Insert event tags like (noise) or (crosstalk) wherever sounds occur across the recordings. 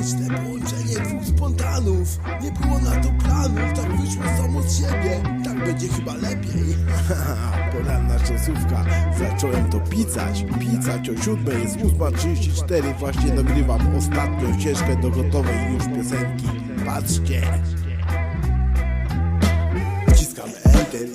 Magiczne połączenie dwóch spontanów. Nie było na to planów, tak wyszło samo z siebie. Tak będzie chyba lepiej. (laughs) Poranna czasówka, zacząłem to pisać. Pisać o siódmej, jest 8.34 Właśnie nagrywam ostatnią ścieżkę do gotowej już piosenki. Patrzcie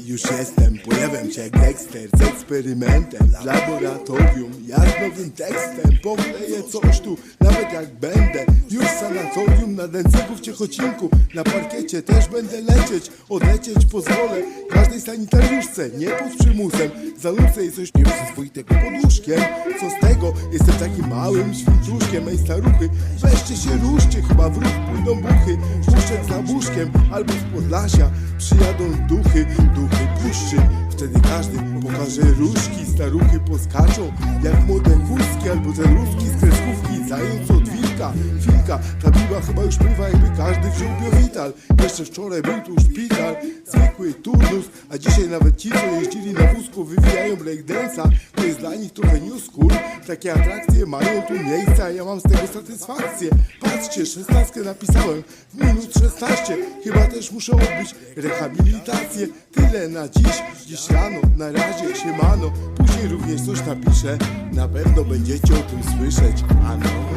już jestem Pojawiam się jak Dexter z eksperymentem. W laboratorium, ja z nowym tekstem. Pokleję coś tu, nawet jak będę. Już sanatorium na Dęcyku w Ciechocinku Na parkiecie też będę lecieć Odlecieć pozwolę. Każdej sanitariuszce Nie pod przymusem. Zanucę i coś nie swój tego pod łóżkiem. Co z tego? Jestem takim małym świntuszkiem. Ej staruchy, weźcie się ruszcie. Chyba w ruch pójdą buchy. Puszczek za łóżkiem albo z Podlasia Przyjadą duchy, duchy puszczy Wtedy każdy pokaże różki Staruchy poskaczą jak młode kózki Albo te z kreskówki. Zając od wilka, wilka Ta biba chyba już pływa jakby każdy wziął biowital. Jeszcze wczoraj był tu szpital Zwykły turnus A dzisiaj nawet ci co jeździli na wózku Wywijają breakdance'a. To jest dla nich trochę new school. Takie atrakcje mają tu miejsce A ja mam z tego satysfakcję. Patrzcie, szesnastkę napisałem W minut 16 Chyba też muszę odbyć rehabilitację. Tyle na dziś, dziś rano Na razie siemano. Później również coś napiszę Na pewno będziecie o tym słyszeć. Ano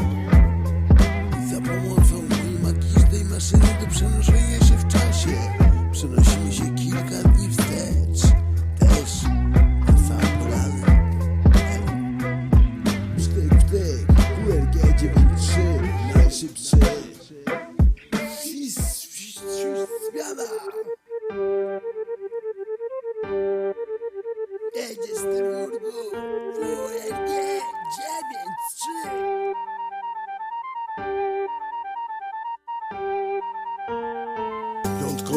pomocą mojej magicznej maszyny do przenoszenia się w czasie. Przenosimy się kilka dni wstecz. Też poranek Sztyk, sztyk, URG 93 Najszybszy. Zmiana. Jedzie z tym urgu URG 93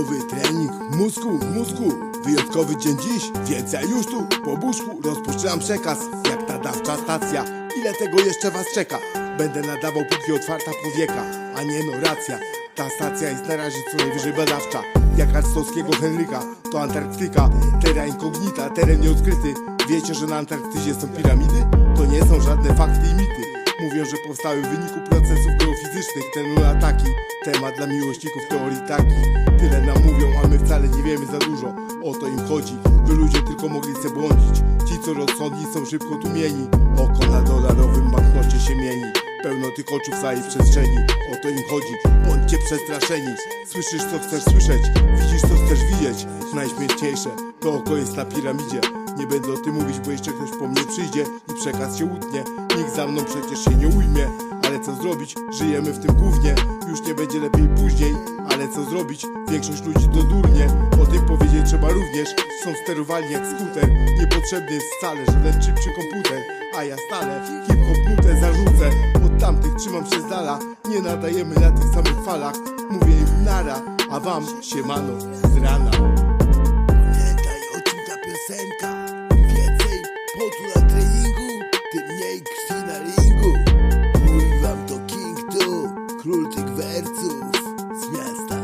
Piątkowy trening mózgu, mózgu. Wyjątkowy dzień dziś, więc ja już tu Po buszku rozpoczynam przekaz. Jak ta dawcza stacja Ile tego jeszcze was czeka? Będę nadawał póki otwarta powieka A nie no racja. Ta stacja jest na razie co najwyżej badawcza. Jak arctowskiego Henryka To Antarktyka. Terra incognita, teren nieodkryty. Wiecie, że na Antarktydzie są piramidy? To nie są żadne fakty i mity Mówią, że powstały w wyniku procesów geofizycznych. Ten ataki, temat dla miłośników teorii taki Tyle nam mówią, a my wcale nie wiemy za dużo. O to im chodzi, by ludzie tylko mogli se błądzić. Ci co rozsądni są szybko tłumieni. Oko na dolarowym banknocie się mieni. Pełno tych oczu w całej przestrzeni. O to im chodzi, bądźcie przestraszeni. Słyszysz co chcesz słyszeć, widzisz co chcesz widzieć. Najśmierćniejsze, to oko jest na piramidzie nie będę o tym mówić, bo jeszcze ktoś po mnie przyjdzie i przekaz się utnie. Nikt za mną przecież się nie ujmie, ale co zrobić? Żyjemy w tym głównie, już nie będzie lepiej później, ale co zrobić? Większość ludzi to durnie, o tym powiedzieć trzeba również. Są sterowani jak skuter, niepotrzebny jest wcale żaden chip czy komputer. A ja stale hip-hop nutę zarzucę, od tamtych trzymam się z dala. Nie nadajemy na tych samych falach, mówię im nara, a wam siemano z rana potu na treningu, tym mniej krwi na ringu. Mówi wam to King Tu, król tych wersów z miasta.